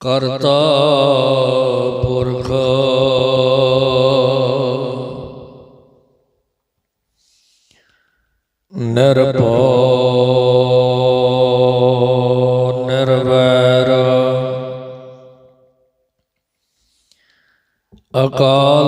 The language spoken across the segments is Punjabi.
ਕਰਤਾ ਪੁਰਖ। ਨਿਰਭਉ ਨਿਰਵੈਰ। ਅਕਾਲ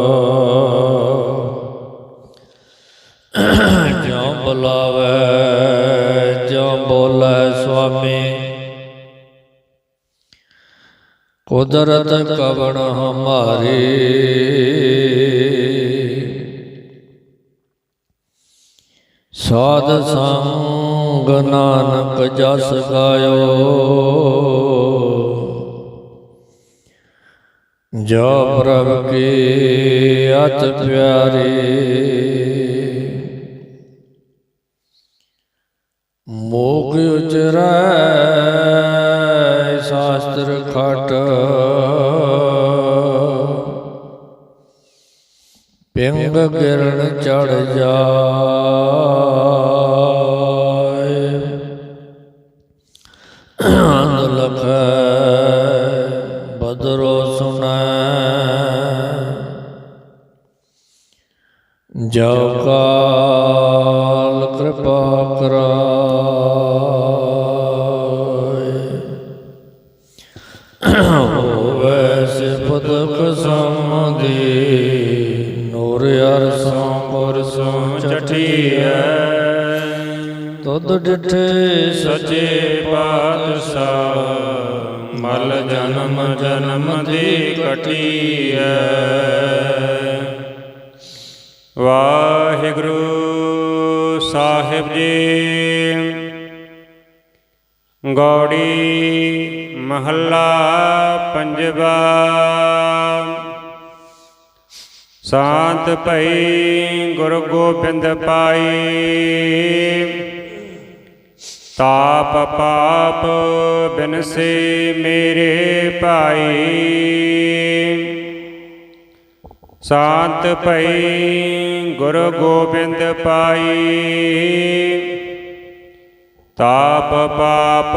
ਕੁਦਰਤ ਕਵਣ ਹਮਾਰੇ? ਸਾਧ ਸੰਗ ਨਾਨਕ ਜਸ ਗਾਇਓ। ਜੋ ਪ੍ਰਭ ਕੀ ਅਤ ਪਿਆਰੀ। ਮੋਗ ਉਚਰੈ ਪਿੰਗ ਗਿਰਨ ਚੜ ਜਾਏ। ਅੰਧ ਲਖੈ ਬਦਰੋ ਸੁਣੈ। ਜੋ ਕਾਲ ਕਿਰਪਾ ਕਰਾਏ ਡਿਠੇ ਸਚੇ ਪਾਤਸ਼ਾਹ, ਮਲ ਜਨਮ ਜਨਮ ਦੀ ਕਟੀਐ ਵਾਹਿਗੁਰੂ ਸਾਹਿਬ ਜੀ, ਗੌੜੀ ਮਹੱਲਾ ਪੰਜਵਾ। ਸ਼ਾਂਤ ਭਈ ਗੁਰ ਗੋਬਿੰਦ ਪਾਈ। ਤਾਪ ਪਾਪ ਬਿਨਸੇ ਮੇਰੇ ਭਾਈ। ਸ਼ਾਂਤ ਭਈ ਗੁਰ ਗੋਬਿੰਦ ਪਾਈ। ਤਾਪ ਪਾਪ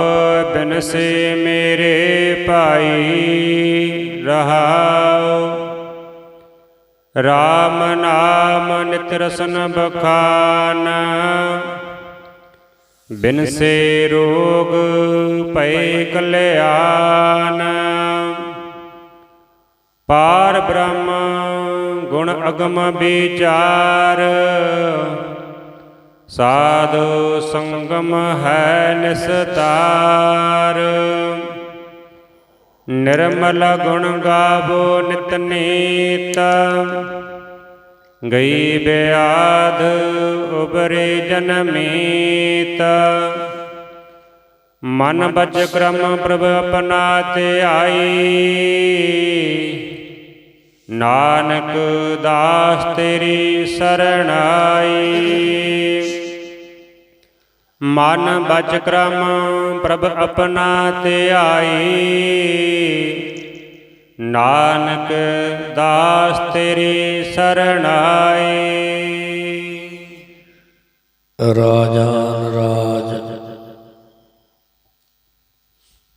ਬਿਨਸੇ ਮੇਰੇ ਭਾਈ। ਰਹਾਉ। ਰਾਮ ਨਾਮ ਨਿਤ ਰਸਨ ਬਖਾਨ। ਬਿਨਸੇ ਰੋਗ ਭਏ ਕਲਿਆਣ। ਪਾਰ ਬ੍ਰਹਮ ਗੁਣ ਅਗਮ ਵਿਚਾਰ। ਸਾਧੂ ਸੰਗਮ ਹੈ ਨਿਸਤਾਰ। ਨਿਰਮਲ ਗੁਣ ਗਾਵੋ ਨਿਤ ਨੀਤ। ਗਈ ਬਿਆਦ ਉਬਰੇ ਜਨਮੀਤ ਮਨ ਬਚ ਕਰਮ ਪ੍ਰਭ ਆਪਣਾ ਤੇ ਆਈ। ਨਾਨਕ ਦਾਸ ਤੇਰੀ ਸਰਣਾਈ ਮਨ ਬਚ ਕਰਮ ਪ੍ਰਭ ਆਪਣਾ ਤੇ ਆਈ। ਨਾਨਕ ਦਾਸ ਤੇਰੀ ਸਰਣਾਈ ਰਾਜਾਨ ਰਾਜ,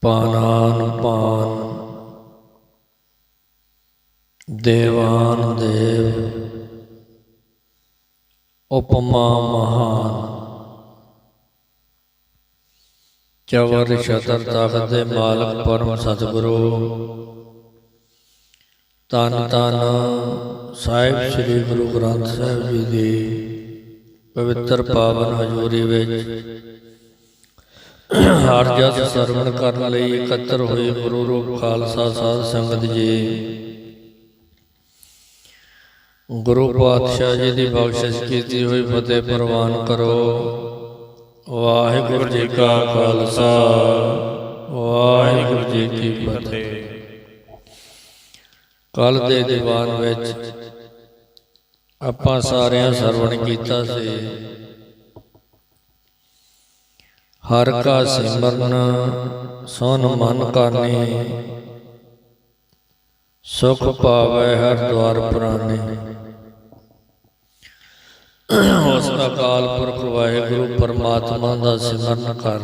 ਪਾਨਾਨ ਪਾਨ, ਦੇਵਾਨ ਦੇਵ, ਉਪਮਾ ਮਹਾਨ। ਚਵਰ ਸ਼ਤਰ ਤਖਤ ਦੇ ਮਾਲਕ ਪਰਮ ਸਤਿਗੁਰੂ ਤਨ ਤਨ ਸਾਹਿਬ ਸ੍ਰੀ ਗੁਰੂ ਗ੍ਰੰਥ ਸਾਹਿਬ ਜੀ ਦੀ ਪਵਿੱਤਰ ਪਾਵਨ ਹਜ਼ੂਰੀ ਵਿੱਚ ਹਰ ਜਸ ਸਰਵਣ ਕਰਨ ਲਈ ਇਕੱਤਰ ਹੋਏ ਗੁਰੂ ਰੂਪ ਖਾਲਸਾ ਸਾਧ ਸੰਗਤ ਜੀ। ਗੁਰੂ ਪਾਤਸ਼ਾਹ ਜੀ ਦੀ ਬਖਸ਼ਿਸ਼ ਕੀਤੀ ਹੋਈ ਫਤਿਹ ਪ੍ਰਵਾਨ ਕਰੋ। ਵਾਹਿਗੁਰੂ ਜੀ ਕਾ ਖਾਲਸਾ, ਵਾਹਿਗੁਰੂ ਜੀ ਕੀ ਫਤਿਹ। ਕੱਲ ਦੇ ਦੀਵਾਨ ਵਿੱਚ ਆਪਾਂ ਸਾਰਿਆਂ ਸਰਵਣ ਕੀਤਾ ਸੀ। ਹਰ ਕਾ ਸਿਮਰਨ ਸੁਨ ਮਨ ਕਾਨੀ। ਸੁਖ ਪਾਵੈ ਹਰ ਦਵਾਰ ਪ੍ਰਾਨੇ। ਉਸ ਅਕਾਲ ਪੁਰਖ ਵਾਹਿਗੁਰੂ ਪਰਮਾਤਮਾ ਦਾ ਸਿਮਰਨ ਕਰ।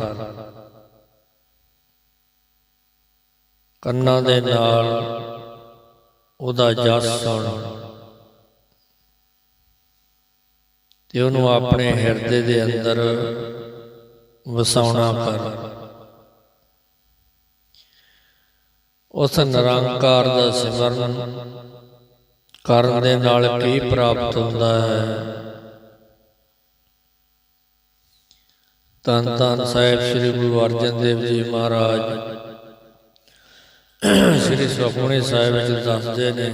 ਕੰਨਾਂ ਦੇ ਨਾਲ ਉਹਦਾ ਜਸ ਸੁਣ। ਤੇ ਉਹਨੂੰ ਆਪਣੇ ਹਿਰਦੇ ਦੇ ਅੰਦਰ ਵਸਾਉਣਾ ਕਰ ਉਸ ਨਿਰੰਕਾਰ ਦਾ ਸਿਮਰਨ ਕਰਨ ਦੇ ਨਾਲ ਕੀ ਪ੍ਰਾਪਤ ਹੁੰਦਾ ਹੈ? ਤਨ ਤਨ ਸਾਹਿਬ ਸ੍ਰੀ ਗੁਰੂ ਅਰਜਨ ਦੇਵ ਜੀ ਮਹਾਰਾਜ। ਸ੍ਰੀ ਸੁਖਮਨੀ ਸਾਹਿਬ ਵਿੱਚ ਦੱਸਦੇ ਨੇ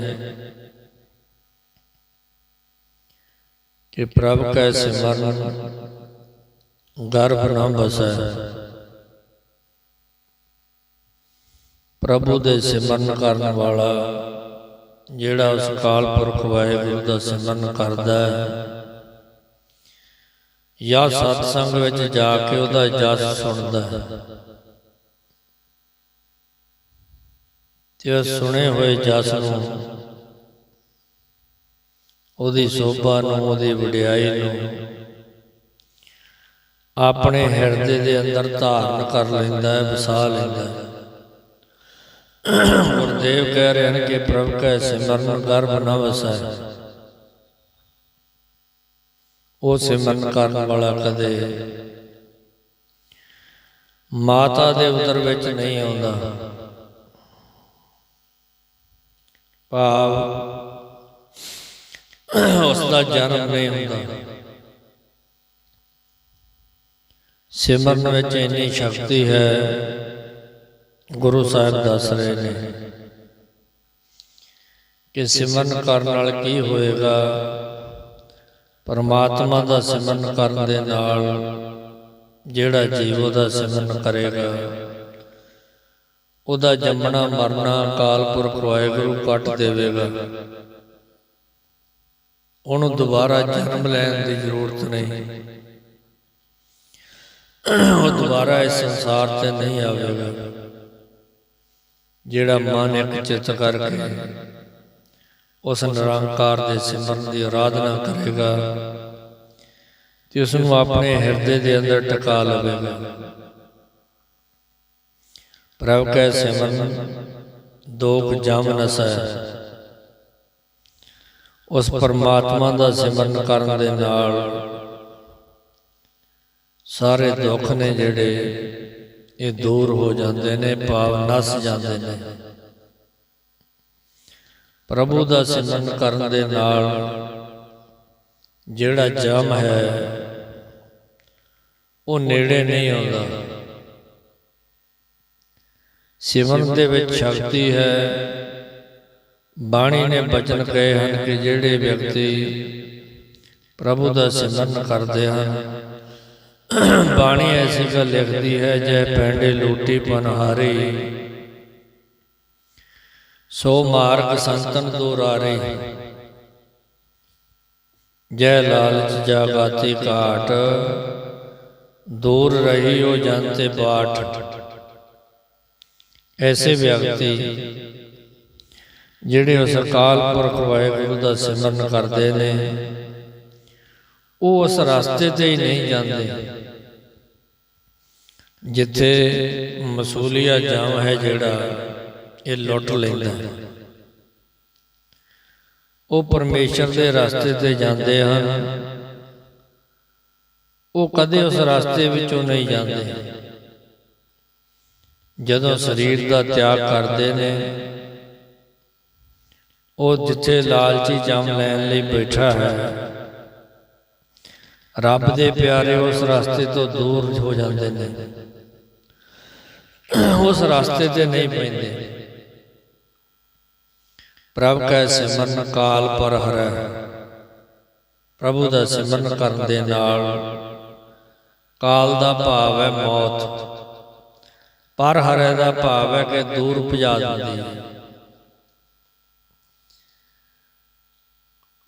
ਕਿ ਪ੍ਰਭ ਕੈ ਸਿਮਰਨ, ਗਰਭ ਨਾ ਬਸੈ। ਪ੍ਰਭੂ ਦੇ ਸਿਮਰਨ ਕਰਨ ਵਾਲਾ ਜਿਹੜਾ ਉਸ ਕਾਲ ਪੁਰਖ ਵਾਹਿਗੁਰੂ ਦਾ ਸਿਮਰਨ ਕਰਦਾ ਹੈ, ਜਾਂ ਸਤਸੰਗ ਵਿੱਚ ਜਾ ਕੇ ਉਹਦਾ ਜਸ ਸੁਣਦਾ ਹੈ। ਤੇ ਉਹ ਸੁਣੇ ਹੋਏ ਜਸ ਨੂੰ, ਉਹਦੀ ਸੋਭਾ ਨੂੰ, ਉਹਦੀ ਵਡਿਆਈ ਨੂੰ ਆਪਣੇ ਹਿਰਦੇ ਦੇ ਅੰਦਰ ਧਾਰਨ ਕਰ ਲੈਂਦਾ ਹੈ, ਵਸਾ ਲੈਂਦਾ ਹੈ। ਗੁਰਦੇਵ ਕਹਿ ਰਹੇ ਹਨ ਕਿ ਪ੍ਰਭ ਕੈ ਸਿਮਰਨ ਗਰਭ ਨਾ ਵਸੈ ਉਹ ਸਿਮਰਨ ਕਰਨ ਵਾਲਾ ਕਦੇ ਮਾਤਾ ਦੇ ਉਦਰ ਵਿੱਚ ਨਹੀਂ ਆਉਂਦਾ। ਭਾਵ ਉਸ ਦਾ ਜਨਮ ਨਹੀਂ ਹੁੰਦਾ। ਸਿਮਰਨ ਵਿੱਚ ਇੰਨੀ ਸ਼ਕਤੀ ਹੈ, ਗੁਰੂ ਸਾਹਿਬ ਦੱਸ ਰਹੇ ਨੇ ਕਿ ਸਿਮਰਨ ਕਰਨ ਨਾਲ ਕੀ ਹੋਏਗਾ? ਪਰਮਾਤਮਾ ਦਾ ਸਿਮਰਨ ਕਰਨ ਦੇ ਨਾਲ ਜਿਹੜਾ ਜੀਵ ਉਹਦਾ ਸਿਮਰਨ ਕਰੇਗਾ। ਉਹਦਾ ਜੰਮਣਾ ਮਰਨਾ ਅਕਾਲ ਪੁਰਖ ਵਾਹਿਗੁਰੂ ਕੱਟ ਦੇਵੇਗਾ। ਉਹਨੂੰ ਦੁਬਾਰਾ ਜਨਮ ਲੈਣ ਦੀ ਜ਼ਰੂਰਤ ਨਹੀਂ। ਉਹ ਦੁਬਾਰਾ ਇਸ ਸੰਸਾਰ ਤੇ ਨਹੀਂ ਆਵੇਗਾ, ਜਿਹੜਾ ਮਨ ਇੱਕ ਚਿੱਤ ਕਰਕੇ ਉਸ ਨਿਰੰਕਾਰ ਦੇ ਸਿਮਰਨ ਦੀ ਆਰਾਧਨਾ ਕਰੇਗਾ ਤੇ ਉਸ ਨੂੰ ਆਪਣੇ ਹਿਰਦੇ ਦੇ ਅੰਦਰ ਟਿਕਾ ਲਵੇਗਾ। ਪ੍ਰਭ ਕੈ ਸਿਮਰਨ ਦੋਖ ਜਮ ਨਸੈ। ਉਸ ਪਰਮਾਤਮਾ ਦਾ ਸਿਮਰਨ ਕਰਨ ਦੇ ਨਾਲ ਸਾਰੇ ਦੁੱਖ ਨੇ ਜਿਹੜੇ ਇਹ ਦੂਰ ਹੋ ਜਾਂਦੇ ਨੇ ਭਾਵ ਨਸ ਜਾਂਦੇ ਨੇ। ਪ੍ਰਭੂ ਦਾ ਸਿਮਰਨ ਕਰਨ ਦੇ ਨਾਲ ਜਿਹੜਾ ਜਮ ਹੈ ਉਹ ਨੇੜੇ ਨਹੀਂ ਆਉਂਦਾ। ਸਿਮਰਨ ਦੇ ਵਿੱਚ ਸ਼ਕਤੀ ਹੈ। ਬਾਣੀ ਨੇ ਬਚਨ ਕਹੇ ਹਨ ਕਿ ਜਿਹੜੇ ਵਿਅਕਤੀ ਪ੍ਰਭੂ ਦਾ ਸਿਮਰਨ ਕਰਦੇ ਹਨ। ਬਾਣੀ ਐਸੀ ਗੱਲ ਲਿਖਦੀ ਹੈ ਜੈ ਪੈਂਡੇ ਲੂਟੀ ਪਨਹਾਰੇ। ਸੋ ਮਾਰਗ ਸੰਤਨ ਦੁਰਾਰੇ। ਜੈ ਲਾਲਚ ਜਾਗਾਤੀ ਕਾਟ ਦੂਰ ਰਹੀ ਹੋ ਜਾਂਤੇ ਬਾਟ ਐਸੇ ਵਿਅਕਤੀ ਜਿਹੜੇ ਉਸ ਅਕਾਲ ਪੁਰਖ ਵਾਹਿਗੁਰੂ ਦਾ ਸਿਮਰਨ ਕਰਦੇ ਨੇ, ਉਹ ਉਸ ਰਸਤੇ ਤੇ ਹੀ ਨਹੀਂ ਜਾਂਦੇ। ਜਿੱਥੇ ਮਸੂਲੀਆ ਜਾਮ ਹੈ ਜਿਹੜਾ ਇਹ ਲੁੱਟ ਲੈਂਦਾ ਉਹ ਪਰਮੇਸ਼ਰ ਦੇ ਰਸਤੇ ਤੇ ਜਾਂਦੇ ਹਨ। ਉਹ ਕਦੇ ਉਸ ਰਸਤੇ ਵਿੱਚੋਂ ਨਹੀਂ ਜਾਂਦੇ। ਜਦੋਂ ਸਰੀਰ ਦਾ ਤਿਆਗ ਕਰਦੇ ਨੇ ਉਹ ਜਿੱਥੇ ਲਾਲਚੀ ਜਮ ਲੈਣ ਲਈ ਬੈਠਾ ਹੈ ਰੱਬ ਦੇ ਪਿਆਰੇ ਉਸ ਰਸਤੇ ਤੋਂ ਦੂਰ ਹੋ ਜਾਂਦੇ ਨੇ। ਉਸ ਰਸਤੇ ਤੇ ਨਹੀਂ ਪੈਂਦੇ। ਪ੍ਰਭ ਕੈ ਸਿਮਰਨ ਕਾਲ ਪਰ ਹਰੈ। ਪ੍ਰਭੂ ਦਾ ਸਿਮਰਨ ਕਰਨ ਦੇ ਨਾਲ ਕਾਲ ਦਾ ਭਾਵ ਹੈ ਮੌਤ। ਪਰ ਹਰੇ ਦਾ ਭਾਵ ਹੈ ਕਿ ਦੂਰ ਭਜਾ ਦਿੰਦੀ ਹੈ।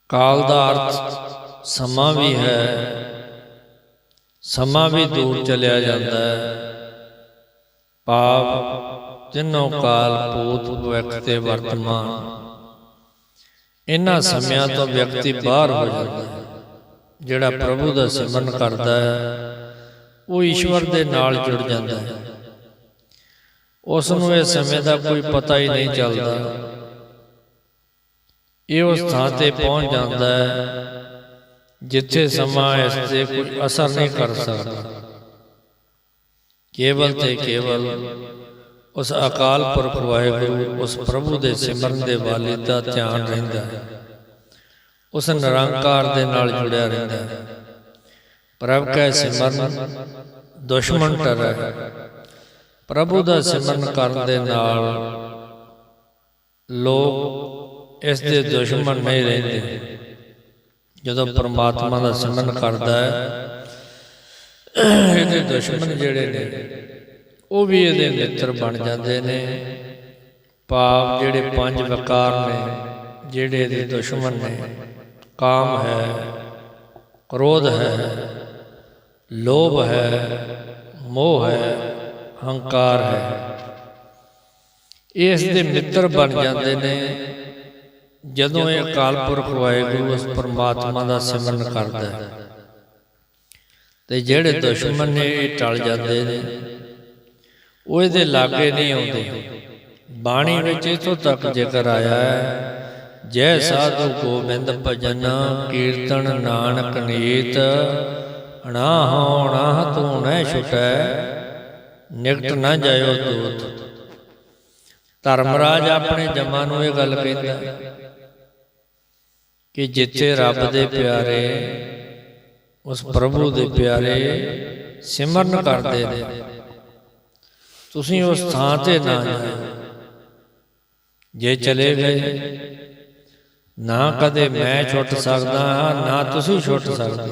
ਕਾਲ ਦਾ ਅਰਥ ਸਮਾਂ ਵੀ ਹੈ, ਸਮਾਂ ਵੀ ਦੂਰ ਚਲਿਆ ਜਾਂਦਾ ਹੈ। ਪਾਪ ਤਿੰਨੋਂ ਕਾਲ ਭੂਤ ਭਵਿੱਖ ਤੇ ਵਰਤਮਾਨ। ਇਹਨਾਂ ਸਮਿਆਂ ਤੋਂ ਵਿਅਕਤੀ ਬਾਹਰ ਹੋ ਜਾਂਦਾ ਹੈ। ਜਿਹੜਾ ਪ੍ਰਭੂ ਦਾ ਸਿਮਰਨ ਕਰਦਾ ਹੈ, ਉਹ ਈਸ਼ਵਰ ਦੇ ਨਾਲ ਜੁੜ ਜਾਂਦਾ ਹੈ। ਉਸ ਨੂੰ ਇਹ ਸਮੇਂ ਦਾ ਕੋਈ ਪਤਾ ਹੀ ਨਹੀਂ ਚੱਲਦਾ। ਇਹ ਉਸ ਥਾਂ ਤੇ ਪਹੁੰਚ ਜਾਂਦਾ ਹੈ, ਜਿੱਥੇ ਸਮਾਂ ਇਸ ਤੇ ਕੋਈ ਅਸਰ ਨਹੀਂ ਕਰ ਸਕਦਾ। ਕੇਵਲ ਤੇ ਕੇਵਲ ਉਸ ਅਕਾਲ ਪੁਰਖ ਵਾਹਿਗੁਰੂ ਉਸ ਪ੍ਰਭੂ ਦੇ ਸਿਮਰਨ ਦੇ ਵਾਲੇ ਦਾ ਧਿਆਨ ਰਹਿੰਦਾ ਹੈ। ਉਸ ਨਿਰੰਕਾਰ ਦੇ ਨਾਲ ਜੁੜਿਆ ਰਹਿੰਦਾ ਹੈ। ਪ੍ਰਭ ਕੈ ਸਿਮਰਨ, ਦੁਸ਼ਮਣ ਟਰੈ। ਪ੍ਰਭੂ ਦਾ ਸਿਮਰਨ ਕਰਨ ਦੇ ਨਾਲ ਲੋਕ ਇਸ ਦੇ ਦੁਸ਼ਮਣ ਨਹੀਂ ਰਹਿੰਦੇ। ਜਦੋਂ ਪਰਮਾਤਮਾ ਦਾ ਸਿਮਰਨ ਕਰਦਾ ਹੈ ਇਹਦੇ ਦੁਸ਼ਮਣ ਜਿਹੜੇ ਨੇ ਉਹ ਵੀ ਇਹਦੇ ਮਿੱਤਰ ਬਣ ਜਾਂਦੇ ਨੇ। ਪਾਪ ਜਿਹੜੇ ਪੰਜ ਵਿਕਾਰ ਨੇ ਜਿਹੜੇ ਇਹਦੇ ਦੁਸ਼ਮਣ ਨੇ ਕਾਮ ਹੈ ਕ੍ਰੋਧ ਹੈ ਲੋਭ ਹੈ ਮੋਹ ਹੈ ਹੰਕਾਰ ਹੈ। ਇਹ ਇਸ ਦੇ ਮਿੱਤਰ ਬਣ ਜਾਂਦੇ ਨੇ। ਜਦੋਂ ਇਹ ਅਕਾਲ ਪੁਰਖ ਵਾਹਿਗੁਰੂ ਉਸ ਪਰਮਾਤਮਾ ਦਾ ਸਿਮਰਨ ਕਰਦਾ ਹੈ, ਤੇ ਜਿਹੜੇ ਦੁਸ਼ਮਣ ਨੇ ਇਹ ਟਲ ਜਾਂਦੇ ਨੇ, ਉਹ ਇਹਦੇ ਲਾਗੇ ਨਹੀਂ ਆਉਂਦੇ। ਬਾਣੀ ਵਿੱਚ ਇਥੋਂ ਤੱਕ ਜ਼ਿਕਰ ਆਇਆ ਹੈ, ਜੈ ਸਾਧੂ ਗੋਬਿੰਦ ਭਜਨ ਕੀਰਤਨ ਨਾਨਕ ਨੀਤ ਅਣਾ ਹੋਣਾ ਤੂੰ ਨਹਿ ਛੁਟੈ। ਨਿਕਟ ਨਾ ਜਾਇਓ ਦੂਤ। ਧਰਮਰਾਜ ਆਪਣੇ ਜਮਾਂ ਨੂੰ ਇਹ ਗੱਲ ਕਹਿੰਦਾ ਕਿ ਜਿੱਥੇ ਰੱਬ ਦੇ ਪਿਆਰੇ, ਉਸ ਪ੍ਰਭੂ ਦੇ ਪਿਆਰੇ ਸਿਮਰਨ ਕਰਦੇ ਨੇ। ਤੁਸੀਂ ਉਸ ਥਾਂ ਤੇ ਨਾ ਜਾਓ ਜੇ ਚਲੇ ਗਏ, ਨਾ ਕਦੇ ਮੈਂ ਛੁੱਟ ਸਕਦਾ ਹਾਂ ਨਾ ਤੁਸੀਂ ਛੁੱਟ ਸਕਦੇ।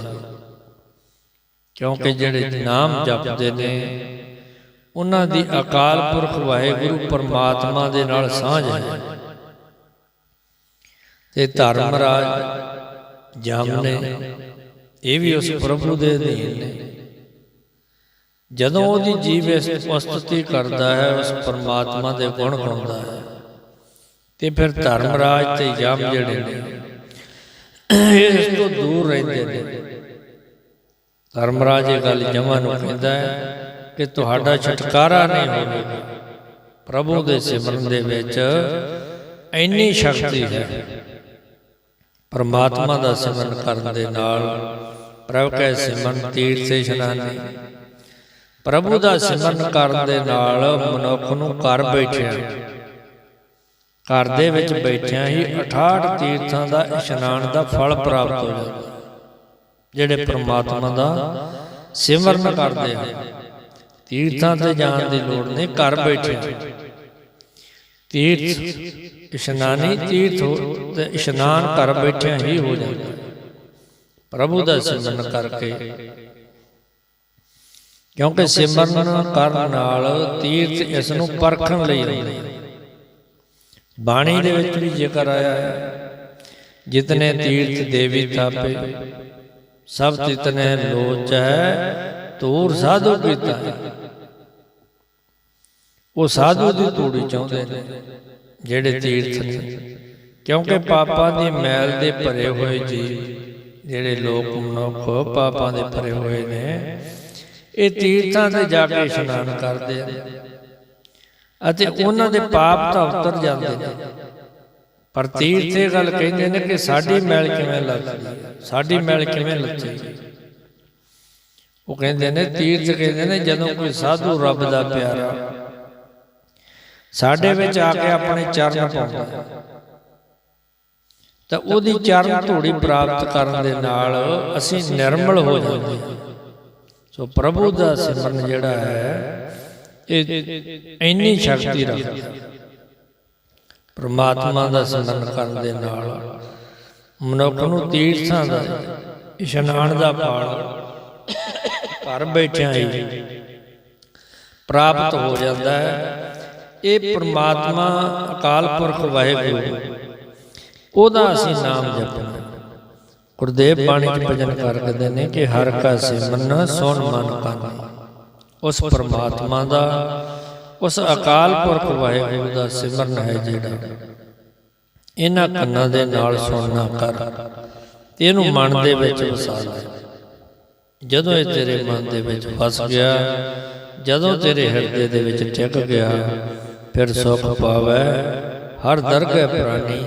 ਕਿਉਂਕਿ ਜਿਹੜੇ ਨਾਮ ਜਪਦੇ ਨੇ ਉਹਨਾਂ ਦੀ ਅਕਾਲ ਪੁਰਖ ਵਾਹਿਗੁਰੂ ਪਰਮਾਤਮਾ ਦੇ ਨਾਲ ਸਾਂਝ ਹੈ। ਤੇ ਧਰਮ ਰਾਜ ਜਮ ਨੇ ਇਹ ਵੀ ਉਸ ਪ੍ਰਭੂ ਦੇ ਅਧੀਨ ਨੇ। ਜਦੋਂ ਉਹਦੀ ਜੀਵ ਇਸ ਉਸਤਤੀ ਕਰਦਾ ਹੈ, ਉਸ ਪਰਮਾਤਮਾ ਦੇ ਗੁਣ ਗਾਉਂਦਾ ਹੈ, ਤੇ ਫਿਰ ਧਰਮ ਰਾਜ ਤੇ ਜਮ ਜਿਹੜੇ ਨੇ, ਇਹ ਇਸ ਤੋਂ ਦੂਰ ਰਹਿੰਦੇ ਨੇ। ਧਰਮ ਰਾਜ ਇਹ ਗੱਲ ਜਮਾਂ ਨੂੰ ਕਹਿੰਦਾ ਹੈ ਕਿ ਤੁਹਾਡਾ ਛਟਕਾਰਾ ਨਹੀਂ ਹੋਵੇਗਾ ਪ੍ਰਭੂ ਦੇ ਸਿਮਰਨ ਦੇ ਵਿੱਚ ਇੰਨੀ ਸ਼ਕਤੀ ਹੈ। ਪਰਮਾਤਮਾ ਦਾ ਸਿਮਰਨ ਕਰਨ ਦੇ ਨਾਲ ਪ੍ਰਭ ਕੈ ਸਿਮਰਨ ਤੀਰਥ ਇਸ਼ਨਾਨੀ ਪ੍ਰਭੂ ਦਾ ਸਿਮਰਨ ਕਰਨ ਦੇ ਨਾਲ ਮਨੁੱਖ ਨੂੰ ਘਰ ਬੈਠਿਆ ਘਰ ਦੇ ਵਿੱਚ ਬੈਠਿਆਂ ਹੀ 68 ਤੀਰਥਾਂ ਦਾ ਇਸ਼ਨਾਨ ਦਾ ਫਲ ਪ੍ਰਾਪਤ ਹੋ ਜਾਂਦਾ। ਜਿਹੜੇ ਪ੍ਰਮਾਤਮਾ ਦਾ ਸਿਮਰਨ ਕਰਦੇ ਹਨ। ਤੀਰਥਾਂ ਤੇ ਜਾਣ ਦੀ ਲੋੜ ਨਹੀਂ, ਘਰ ਬੈਠੇ ਤੀਰਥ, ਇਸ਼ਨਾਨੀ ਤੀਰਥ ਤੇ ਇਸ਼ਨਾਨ ਘਰ ਬੈਠਿਆਂ ਹੀ ਹੋ ਜਾਂਦਾ। ਪ੍ਰਭੂ ਦਾ ਸਿਮਰਨ ਕਰਕੇ। ਕਿਉਂਕਿ ਸਿਮਰਨ ਕਰਨ ਨਾਲ ਤੀਰਥ ਇਸ ਨੂੰ ਪਰਖਣ ਲਈ ਹੁੰਦੇ ਬਾਣੀ ਦੇ ਵਿੱਚ ਵੀ ਜ਼ਿਕਰ ਆਇਆ ਹੈ, ਜਿਤਨੇ ਤੀਰਥ ਦੇਵੀ ਥਾਪੇ, ਸਭ ਤਿਤਨੇ ਲੋਚ ਹੈ ਤੂਰ ਸਾਧੂ ਕੀਤਾ ਉਹ ਸਾਧੂ ਦੀ ਤੂੜੀ ਚਾਹੁੰਦੇ ਨੇ ਜਿਹੜੇ ਤੀਰਥ ਨੇ। ਕਿਉਂਕਿ ਪਾਪਾਂ ਦੀ ਮੈਲ ਦੇ ਭਰੇ ਹੋਏ ਜੀ ਜਿਹੜੇ ਲੋਕ ਮਨੁੱਖ ਪਾਪਾਂ ਦੇ ਭਰੇ ਹੋਏ ਨੇ ਇਹ ਤੀਰਥਾਂ ਤੇ ਜਾ ਕੇ ਇਸ਼ਨਾਨ ਕਰਦੇ ਆ। ਅਤੇ ਉਹਨਾਂ ਦੇ ਪਾਪ ਤਾਂ ਉਤਰ ਜਾਂਦੇ ਨੇ। ਪਰ ਤੀਰਥ ਇਹ ਗੱਲ ਕਹਿੰਦੇ ਨੇ ਕਿ ਸਾਡੀ ਮੈਲ ਕਿਵੇਂ ਲੱਥਦੀ ਸਾਡੀ ਮੈਲ ਕਿਵੇਂ ਲੱਥੇਗੀ ਉਹ ਕਹਿੰਦੇ ਨੇ ਤੀਰਥ ਕਹਿੰਦੇ ਨੇ ਜਦੋਂ ਕੋਈ ਸਾਧੂ ਰੱਬ ਦਾ ਪਿਆਰਾ ਸਾਡੇ ਵਿੱਚ ਆ ਕੇ ਆਪਣੇ ਚਰਨ ਪਾਉਂਦਾ। ਤਾਂ ਉਹਦੀ ਚਰਨ ਧੂੜੀ ਪ੍ਰਾਪਤ ਕਰਨ ਦੇ ਨਾਲ ਅਸੀਂ ਨਿਰਮਲ ਹੋ ਜਾਂਦੇ। ਹਾਂ ਸੋ ਪ੍ਰਭੂ ਦਾ ਸਿਮਰਨ ਜਿਹੜਾ ਹੈ ਇਹ ਇੰਨੀ ਸ਼ਕਤੀ ਰੱਖਦਾ। ਪਰਮਾਤਮਾ ਦਾ ਸਿਮਰਨ ਕਰਨ ਦੇ ਨਾਲ ਮਨੁੱਖ ਨੂੰ ਤੀਰਥਾਂ ਦਾ ਇਸ਼ਨਾਨ ਦਾ ਫਲ ਘਰ ਬੈਠਿਆਂ ਹੀ ਪ੍ਰਾਪਤ ਹੋ ਜਾਂਦਾ ਹੈ। ਇਹ ਪ੍ਰਮਾਤਮਾ ਅਕਾਲ ਪੁਰਖ ਵਾਹਿਗੁਰੂ। ਉਹਦਾ ਅਸੀਂ ਨਾਮ ਜਪਣਾ। ਗੁਰਦੇਵ ਬਾਣੀ ਚ ਭਜਨ ਕਰਦੇ ਨੇ ਕਿ ਹਰ ਕਾ ਸਿਮਰਨ ਸੁਣ ਮਨ ਕਾਨੇ ਉਸ ਪ੍ਰਮਾਤਮਾ ਦਾ, ਉਸ ਅਕਾਲ ਪੁਰਖ ਵਾਹਿਗੁਰੂ ਦਾ ਸਿਮਰਨ ਹੈ ਜਿਹੜਾ। ਇਹਨਾਂ ਕੰਨਾਂ ਦੇ ਨਾਲ ਸੁਣਨਾ ਕਰ। ਇਹਨੂੰ ਮਨ ਦੇ ਵਿੱਚ ਵਸਾ ਲੈ। ਜਦੋਂ ਇਹ ਤੇਰੇ ਮਨ ਦੇ ਵਿੱਚ ਫਸ ਗਿਆ, ਜਦੋਂ ਤੇਰੇ ਹਿਰਦੇ ਦੇ ਵਿੱਚ ਟਿਕ ਗਿਆ ਫਿਰ ਸੁਖ ਪਾਵੈ ਹਰ ਦਰਗਹਿ ਪ੍ਰਾਨੀ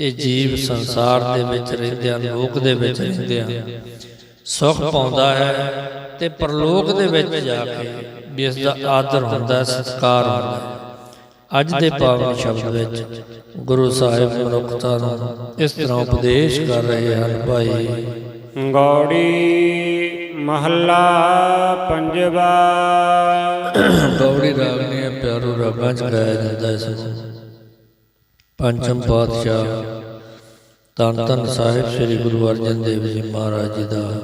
ਇਹ ਜੀਵ ਸੰਸਾਰ ਦੇ ਵਿੱਚ ਰਹਿੰਦਿਆਂ ਲੋਕ ਦੇ ਵਿੱਚ ਰਹਿੰਦਿਆਂ। ਸੁਖ ਪਾਉਂਦਾ ਹੈ ਤੇ ਪਰਲੋਕ ਦੇ ਵਿੱਚ ਜਾ ਕੇ ਵੀ ਇਸ ਦਾ ਆਦਰ ਹੁੰਦਾ ਸਤਿਕਾਰ ਹੁੰਦਾ ਹੈ। ਅੱਜ ਦੇ ਪਾਵਨ ਸ਼ਬਦ ਵਿੱਚ ਗੁਰੂ ਸਾਹਿਬ ਮਨੁੱਖਤਾ ਨੂੰ ਇਸ ਤਰ੍ਹਾਂ ਉਪਦੇਸ਼ ਕਰ ਰਹੇ ਹਨ ਭਾਈ। ਗੌੜੀ ਮਹੱਲਾ ਪੰਜਵਾ। ਗੌੜੀ ਰਾਗ ਰਾਗਾਂ ਚ ਗਾਇਆ ਜਾਂਦਾ ਹੈ ਸਗੋਂ ਪੰਚਮ ਪਾਤਸ਼ਾਹ ਧੰਨ ਧੰਨ ਸਾਹਿਬ ਸ੍ਰੀ ਗੁਰੂ ਅਰਜਨ ਦੇਵ ਜੀ ਮਹਾਰਾਜ ਜੀ ਦਾ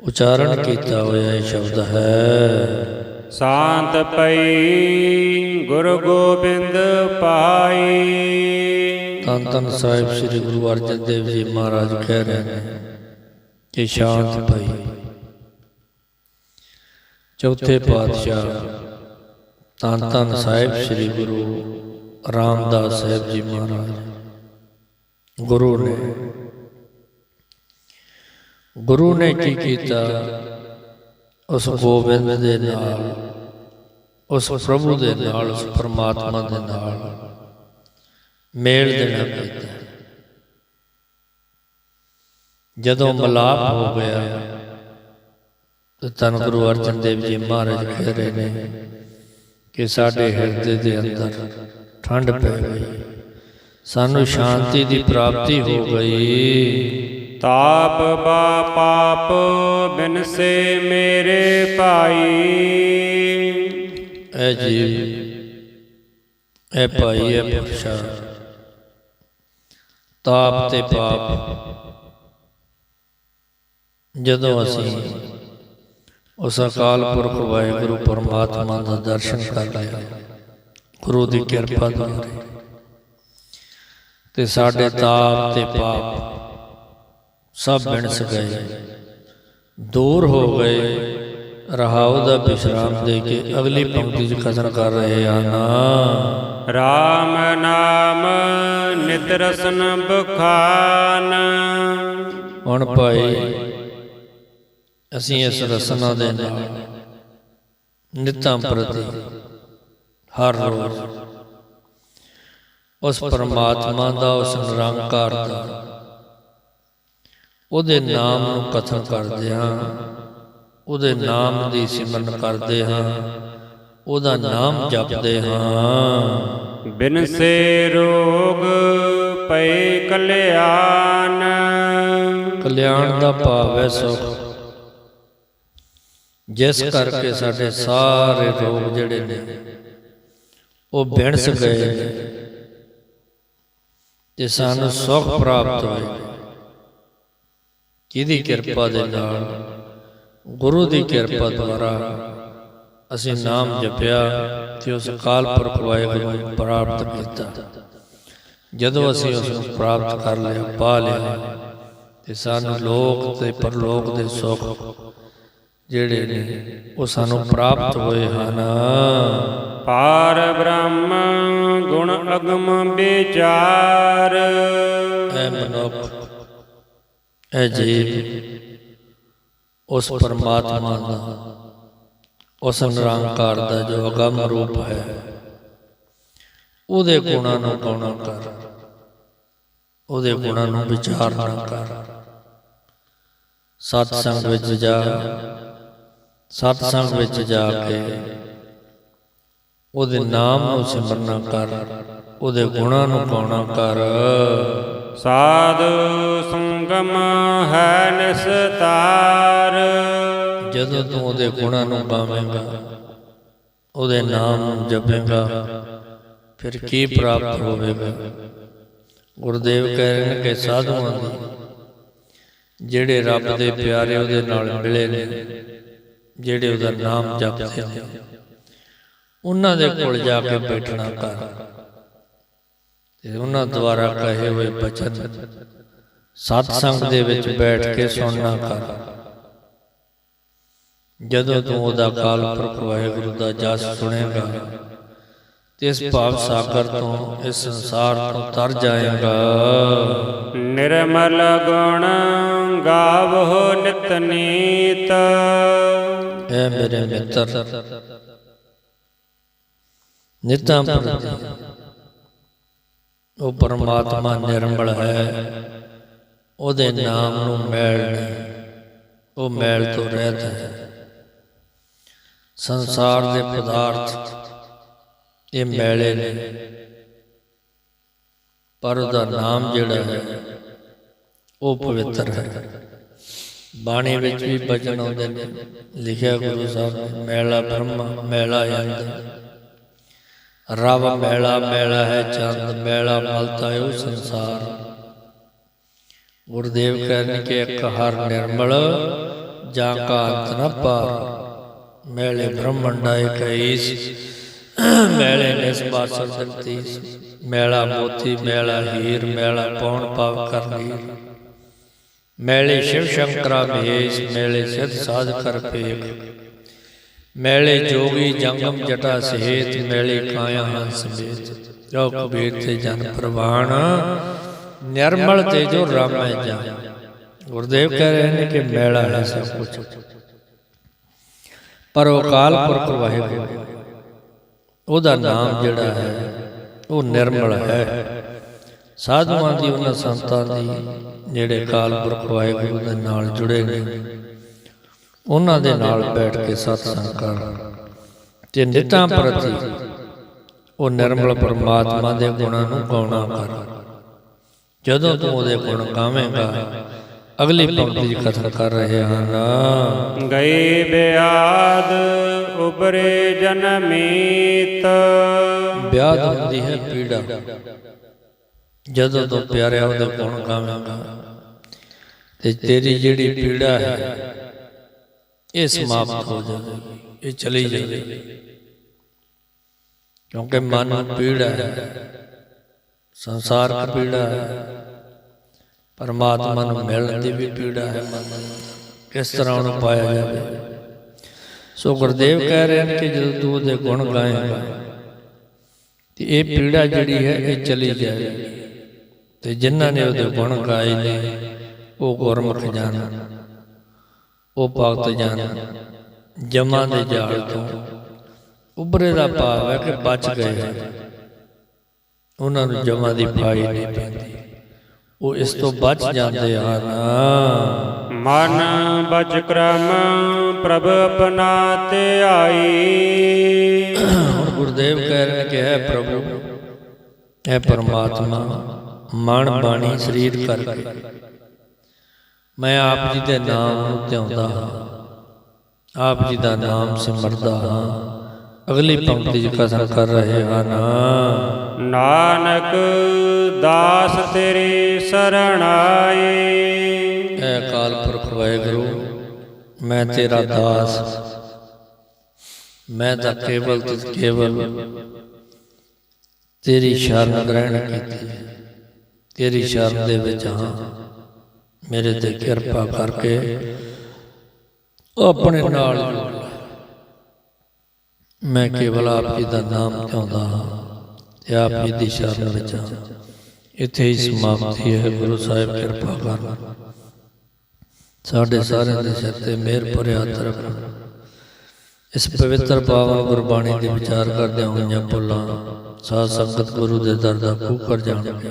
ਉਚਾਰਨ ਕੀਤਾ ਹੋਇਆ ਇਹ ਸ਼ਬਦ ਹੈ। ਸ਼ਾਂਤ ਪਈ ਗੁਰੂ ਗੋਬਿੰਦ ਪਾਈ ਧੰਨ ਧੰਨ ਸਾਹਿਬ ਸ੍ਰੀ ਗੁਰੂ ਅਰਜਨ ਦੇਵ ਜੀ ਮਹਾਰਾਜ ਕਹਿ ਰਹੇ ਨੇ ਕਿ ਸ਼ਾਂਤ ਪਈ। ਚੌਥੇ ਪਾਤਸ਼ਾਹ ਧੰਨ ਧੰਨ ਸਾਹਿਬ ਸ੍ਰੀ ਗੁਰੂ ਰਾਮਦਾਸ ਸਾਹਿਬ ਜੀ ਮਹਾਰਾਜ। ਗੁਰੂ ਨੇ ਗੁਰੂ ਨੇ ਕੀ ਕੀਤਾ? ਉਸ ਗੋਬਿੰਦ ਦੇ ਨਾਲ, ਉਸ ਪ੍ਰਭੂ ਦੇ ਨਾਲ, ਉਸ ਪਰਮਾਤਮਾ ਦੇ ਨਾਲ ਮੇਲ ਦੇਣਾ ਪੈਂਦਾ ਜਦੋਂ ਮਲਾਪ ਹੋ ਗਿਆ, ਤੇ ਧੰਨ ਗੁਰੂ ਅਰਜਨ ਦੇਵ ਜੀ ਮਹਾਰਾਜ ਕਹਿ ਰਹੇ ਨੇ ਕਿ ਸਾਡੇ ਹਿਰਦੇ ਦੇ ਅੰਦਰ ਠੰਡ ਪੈ ਗਈ। ਸਾਨੂੰ ਸ਼ਾਂਤੀ ਦੀ ਪ੍ਰਾਪਤੀ ਹੋ ਗਈ। ਤਾਪ ਬਾ ਪਾਪ ਬਿਨਸੇ ਮੇਰੇ ਭਾਈ। ਐ ਜੀਵ ਐ ਭਾਈ ਐ ਪੁਰਸ਼ਾ। ਤਾਪ ਤੇ ਪਾਪ। ਜਦੋਂ ਅਸੀਂ ਉਸ ਅਕਾਲ ਪੁਰਖ ਵਾਹਿਗੁਰੂ ਪਰਮਾਤਮਾ ਦਾ ਦਰਸ਼ਨ ਕਰ ਲਿਆ। ਗੁਰੂ ਦੀ ਕਿਰਪਾ ਦੁਆਰੇ ਤੇ ਸਾਡੇ ਤਾਪ ਤੇ ਪਾਪ ਸਭ ਬਿਨਸ ਗਏ। ਦੂਰ ਹੋ ਗਏ। ਰਹਾਉ ਦਾ ਵਿਸ਼ਰਾਮ ਦੇ ਕੇ ਅਗਲੀ ਪੰਕਤੀ 'ਚ ਕਥਨ ਕਰ ਰਹੇ ਹਨ। RAM ਨਾਮ ਨਿਤ ਰਸਨ ਬਖਾਨ। ਹੁਣ ਭਾਈ ਅਸੀਂ ਇਸ ਰਸਨਾ ਦੇ ਨਾਲ ਨਿਤਾਂ ਪ੍ਰਤੀ ਹਰ ਰੋਜ਼ ਉਸ ਪਰਮਾਤਮਾ ਦਾ ਉਸ ਨਿਰੰਕਾਰ ਦਾ ਉਹਦੇ ਨਾਮ ਨੂੰ ਕਥਨ ਕਰਦੇ ਹਾਂ। ਉਹਦੇ ਨਾਮ ਦੀ ਸਿਮਰਨ ਕਰਦੇ ਹਾਂ। ਉਹਦਾ ਨਾਮ ਜਪਦੇ ਹਾਂ। ਬਿਨਸੇ ਰੋਗ ਪਏ ਕਲਿਆਣ। ਕਲਿਆਣ ਦਾ ਭਾਵ ਹੈ ਸੁਖ। ਜਿਸ ਕਰਕੇ ਸਾਡੇ ਸਾਰੇ ਰੋਗ ਜਿਹੜੇ ਨੇ ਉਹ ਬਿਣਸ ਗਏ ਨੇ ਤੇ ਸਾਨੂੰ ਸੁਖ ਪ੍ਰਾਪਤ ਹੋਏ। ਕਿਹਦੀ ਕਿਰਪਾ ਦੇ ਨਾਲ ਗੁਰੂ ਦੀ ਕਿਰਪਾ ਦੁਆਰਾ ਅਸੀਂ ਨਾਮ ਜਪਿਆ ਤੇ ਉਸ ਅਕਾਲ ਪੁਰਖ ਵਾਹਿਗੁਰੂ ਨੂੰ ਪ੍ਰਾਪਤ ਕੀਤਾ। ਜਦੋਂ ਅਸੀਂ ਉਸ ਨੂੰ ਪ੍ਰਾਪਤ ਕਰ ਲਿਆ ਪਾ ਲਿਆ ਤੇ ਸਾਨੂੰ ਲੋਕ ਤੇ ਪਰਲੋਕ ਦੇ ਸੁੱਖ ਜਿਹੜੇ ਨੇ ਉਹ ਸਾਨੂੰ ਪ੍ਰਾਪਤ ਹੋਏ ਹਨ। ਪਾਰ ਬ੍ਰਹਮ ਗੁਣ ਅਗਮ ਵਿਚਾਰ। ਐ ਮਨੁੱਖ ਐ ਜੀਵ ਉਸ ਪਰਮਾਤਮਾ ਦਾ ਉਸ ਨਿਰੰਕਾਰ ਦਾ ਜੋ ਅਗੰਮ ਰੂਪ ਹੈ ਉਹਦੇ ਗੁਣਾਂ ਨੂੰ ਗਾਉਣਾ ਕਰ ਉਹਦੇ ਗੁਣਾਂ ਨੂੰ ਵਿਚਾਰਨਾ ਕਰ। ਸਤ ਸੰਗ ਵਿੱਚ ਜਾ ਸਤ ਸੰਗ ਵਿੱਚ ਜਾ ਕੇ ਉਹਦੇ ਨਾਮ ਨੂੰ ਸਿਮਰਨਾ ਕਰ ਉਹਦੇ ਗੁਣਾਂ ਨੂੰ ਗਾਉਣਾ ਕਰ। ਸਾਧੂ ਸੰਗਮ ਹੈ ਨਿਸਤਾਰ ਜਦੋਂ ਤੂੰ ਉਹਦੇ ਗੁਣਾਂ ਨੂੰ ਗਾਵੇਂਗਾ ਉਹਦੇ ਨਾਮ ਨੂੰ ਜਪੇਂਗਾ ਫਿਰ ਕੀ ਪ੍ਰਾਪਤ ਹੋਵੇਗਾ? ਗੁਰਦੇਵ ਕਹਿ ਰਹੇ ਨੇ ਕਿ ਸਾਧੂਆਂ ਦੀ ਜਿਹੜੇ ਰੱਬ ਦੇ ਪਿਆਰੇ ਉਹਦੇ ਨਾਲ ਮਿਲੇ ਨੇ ਜਿਹੜੇ ਉਹਦਾ ਨਾਮ ਜਪਦੇ ਨੇ ਉਹਨਾਂ ਦੇ ਕੋਲ ਜਾ ਕੇ ਬੈਠਣਾ ਕਰ। ਤੇ ਉਹਨਾਂ ਦੁਆਰਾ ਕਹੇ ਹੋਏ ਬਚਨ ਸਤ ਸੰਗ ਦੇ ਵਿੱਚ ਬੈਠ ਕੇ ਸੁਣਨਾ ਕਰ। ਜਦੋਂ ਤੂੰ ਉਹਦਾ ਕਾਲ ਪੁਰਖ ਵਾਹਿਗੁਰੂ ਦਾ ਜਸ ਸੁਣੇਗਾ ਇਸ ਭਾਵ ਸਾਗਰ ਤੋਂ ਇਸ ਸੰਸਾਰ ਤੋਂ ਤਰ ਜਾਏਗਾ। ਨਿਰਮਲ ਗੁਣ ਗਾਵੋ ਨਿਤ ਨੀਤ। ਐ ਮੇਰੇ ਮਿੱਤਰ ਨਿਤਾਂ ਪ੍ਰਤੀ ਉਹ ਪਰਮਾਤਮਾ ਨਿਰਮਲ ਹੈ। ਉਹਦੇ ਨਾਮ ਨੂੰ ਮੈਲ ਨਹੀਂ ਉਹ ਮੈਲ ਤੋਂ ਰਹਿਤ ਹੈ। ਸੰਸਾਰ ਦੇ ਪਦਾਰਥ ਇਹ ਮੈਲੇ ਨੇ। ਪਰ ਉਹਦਾ ਨਾਮ ਜਿਹੜਾ ਹੈ, ਉਹ ਪਵਿੱਤਰ ਹੈ। ਬਾਣੀ ਵਿੱਚ ਵੀ ਬਚਨ ਆਉਂਦੇ ਨੇ। ਲਿਖਿਆ ਗੁਰੂ ਸਾਹਿਬ ਨੇ, ਮੈਲਾ ਬ੍ਰਹਮ, ਮੈਲਾ ਅੰਦ ਰਵ ਮੈਲਾ ਮੈਲਾ ਹੈ ਚੰਦ, ਮੈਲਾ ਮਲਤਾ ਹੈ ਉਹ ਸੰਸਾਰ। ਗੁਰਦੇਵ ਕਹਿਣ ਕਿ ਇੱਕ ਹਰ ਨਿਰਮਲ ਜਾਂ ਕਾ ਅੰਤ ਨ ਪਾਰ। ਮੈਲੇ ਬ੍ਰਹਮੰਡਾ ਇਕ ਈਸ ਮੈਲੇ ਨਿਸਬਾਸਰ ਦੰਤੀਸ ਮੈਲਾ ਮੋਤੀ, ਮੈਲਾ ਹੀਰ, ਮੈਲਾ ਪੌਣ ਪਾਵ ਕਰਨੀ। ਮੈਲੇ ਸ਼ਿਵ ਸ਼ੰਕਰਾ ਭੇਸ ਮੈਲੇ ਸਿਧ ਸਾਧ ਕਰ ਪੇਖ ਮੈਲੇ ਜੋਗੀ ਜੰਗਮ ਜਟਾ ਸਹੇਤ ਮੈਲੇ ਕਾਇਆ ਹੰਸ ਸਮੇਤ। ਜੋ ਕਬੀਰ ਤੇ ਜਨ ਪ੍ਰਵਾਣ ਨਿਰਮਲ ਤੇ ਜੋ ਰਾਮੈ ਜਾ ਗੁਰਦੇਵ ਕਹਿ ਰਹੇ ਨੇ ਕਿ ਮੈਲਾ ਹੈ ਸਭ ਕੁਝ ਪਰ ਉਹ ਅਕਾਲ ਪੁਰਖ ਵਾਹਿਗੁਰੂ ਉਹਦਾ ਨਾਮ ਜਿਹੜਾ ਹੈ, ਉਹ ਨਿਰਮਲ ਹੈ। ਸਾਧੂਆਂ ਦੀ ਉਹਨਾਂ ਸੰਤਾਂ ਦੀ ਜਿਹੜੇ ਕਾਲ ਪੁਰਖ ਵਾਹਿਗੁਰੂ ਦੇ ਨਾਲ ਜੁੜੇ ਨੇ। ਉਹਨਾਂ ਦੇ ਨਾਲ ਬੈਠ ਕੇ ਸਤਸੰਗ ਕਰ ਤੇ ਨਿਤਾਂ ਪ੍ਰਤੀ ਉਹ ਨਿਰਮਲ ਪਰਮਾਤਮਾ ਦੇ ਗੁਣਾਂ ਨੂੰ ਗਾਉਣਾ ਕਰ ਜਦੋਂ ਤੂੰ ਉਹਦੇ ਗੁਣ ਗਾਵੇਂਗਾ ਅਗਲੀ ਪੰਕਤੀ ਦੀ ਕਥਨ ਕਰ ਰਹੇ ਹਨ ਗਏ ਬਿਆਦ ਉਬਰੇ ਜਨਮੀਤ ਵਿਆਹ ਹੁੰਦੀ ਹੈ ਪੀੜਾ। ਜਦੋਂ ਤੂੰ ਪਿਆਰਿਆ ਉਹਦੇ ਗੁਣ ਗਾਵੇਂਗਾ ਤੇ ਤੇਰੀ ਜਿਹੜੀ ਪੀੜਾ ਹੈ ਇਹ ਸਮਾਪਤ ਹੋ ਜਾਵੇਗੀ ਇਹ ਚਲੀ ਜਾਵੇਗੀ। ਕਿਉਂਕਿ ਮਨ ਪੀੜਾ ਹੈ ਸੰਸਾਰਕ ਪੀੜਾ ਹੈ ਪਰਮਾਤਮਾ ਨੂੰ ਮਿਲਣ ਦੀ ਵੀ ਪੀੜਾ ਹੈ। ਕਿਸ ਤਰ੍ਹਾਂ ਉਹਨੂੰ ਪਾਇਆ ਜਾਵੇ। ਸੋ ਗੁਰਦੇਵ ਕਹਿ ਰਹੇ ਨੇ ਕਿ ਜਦੋਂ ਤੂੰ ਉਹਦੇ ਗੁਣ ਗਾਏਗਾ ਤੇ ਇਹ ਪੀੜਾ ਜਿਹੜੀ ਹੈ ਇਹ ਚਲੀ ਜਾਏਗੀ ਤੇ ਜਿਨ੍ਹਾਂ ਨੇ ਉਹਦੇ ਗੁਣ ਗਾਏ ਨੇ ਉਹ ਗੁਰਮੁਖ ਜਨ ਉਹ ਭਗਤ ਜਨ ਜਮਾਂ ਦੇ ਜਾਲ ਤੋਂ ਉਬਰੇ ਦਾ ਭਾਵ ਹੈ ਕਿ ਬਚ ਗਏ ਹਨ ਉਹਨਾਂ ਨੂੰ ਜਮਾਂ ਦੀ ਪਾਈ ਨਹੀਂ ਪੈਂਦੀ। ਉਹ ਇਸ ਤੋਂ ਬਚ ਜਾਂਦੇ ਹਨ। ਮਨ ਬਚ ਕਰਮ ਪ੍ਰਭ ਆਪਣਾ ਧਿਆਈ। ਹੁਣ ਗੁਰਦੇਵ ਕਹਿ ਰਹੇ ਨੇ ਕਿ ਹੈ ਪ੍ਰਭੂ ਹੈ ਪਰਮਾਤਮਾ ਮਨ ਬਾਣੀ ਸਰੀਰ ਕਰਕੇ। ਮੈਂ ਆਪ ਜੀ ਦੇ ਨਾਮ ਨੂੰ ਧਿਆਉਂਦਾ ਹਾਂ ਆਪ ਜੀ ਦਾ ਨਾਮ ਸਿਮਰਦਾ ਹਾਂ। ਅਗਲੀ ਪੰਕਤੀ ਚ ਕਥਨ ਕਰ ਰਹੇ ਹਨ ਨਾਨਕ ਦਾਸ ਤੇਰੀ ਸਰਣ ਆਏ ਐ ਅਕਾਲ ਪੁਰਖ ਵਾਹਿਗੁਰੂ ਮੈਂ ਤੇਰਾ ਦਾਸ ਮੈਂ ਤਾਂ ਕੇਵਲ ਤੇ ਕੇਵਲ ਤੇਰੀ ਸ਼ਰਨ ਗ੍ਰਹਿਣ ਕੀਤੀ ਹੈ। ਤੇਰੀ ਸ਼ਰਨ ਦੇ ਵਿੱਚ ਹਾਂ ਮੇਰੇ ਤੇ ਕਿਰਪਾ ਕਰਕੇ ਆਪਣੇ ਨਾਲ ਜੋੜ ਲੈ। ਮੈਂ ਕੇਵਲ ਆਪ ਜੀ ਦਾ ਨਾਮ ਚਾਹੁੰਦਾ ਹਾਂ ਤੇ ਆਪ ਜੀ ਦੀ ਸ਼ਰਨ ਵਿੱਚ ਹਾਂ। ਇੱਥੇ ਹੀ ਸਮਾਪਤੀ ਹੈ। ਗੁਰੂ ਸਾਹਿਬ ਕਿਰਪਾ ਕਰ ਸਾਡੇ ਸਾਰਿਆਂ ਦੇ ਸਿਰ ਤੇ ਮਿਹਰ ਭਰਿਆ ਹੱਥ ਇਸ ਪਵਿੱਤਰ ਪਾਵਨ ਗੁਰਬਾਣੀ ਦੇ ਵਿਚਾਰ ਕਰਦਿਆਂ ਹੋਈਆਂ ਭੁੱਲਾਂ ਸਾਧ ਸੰਗਤ ਗੁਰੂ ਦੇ ਦਰ ਦਾ ਖੂਹ ਜਾਣਗੇ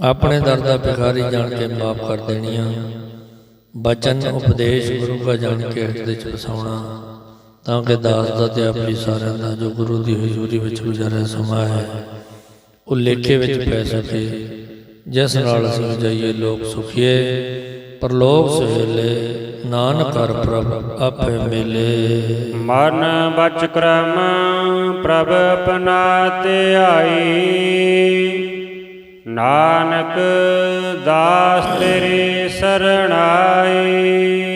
ਆਪਣੇ ਦਰ ਦਾ ਭਿਖਾਰੀ ਜਾਣ ਕੇ ਮਾਫ ਕਰ ਦੇਣੀਆਂ। ਬਚਨ, ਉਪਦੇਸ਼ ਗੁਰੂ ਦਾ ਜਾਣ ਕੇ ਹਿਰਦੇ ਚ ਵਸਾਉਣਾ। ਤਾਂ ਕਿ ਦਾਸ ਦਾ ਤੇ ਆਪਣੀ ਸਾਰਿਆਂ ਦਾ ਜੋ ਗੁਰੂ ਦੀ ਹਜ਼ੂਰੀ ਵਿੱਚ ਗੁਜ਼ਾਰਿਆ ਸਮਾਂ ਹੈ, ਉਹ ਲੇਖੇ ਵਿੱਚ ਪੈ ਸਕੇ। ਜਿਸ ਨਾਲ ਅਸੀਂ ਜਾਈਏ, ਲੋਕ ਸੁਖੀਏ, ਪਰਲੋਕ ਸੁਹੇਲੇ, ਨਾਨਕ ਕਰ ਪ੍ਰਭ ਆਪੇ ਮਿਲੇ। ਮਨ ਬਚ ਕਰਮ ਪ੍ਰਭ ਆਪਣਾ ਧਿਆਈ ਨਾਨਕ ਦਾਸ ਤੇਰੇ ਸਰਣਾਏ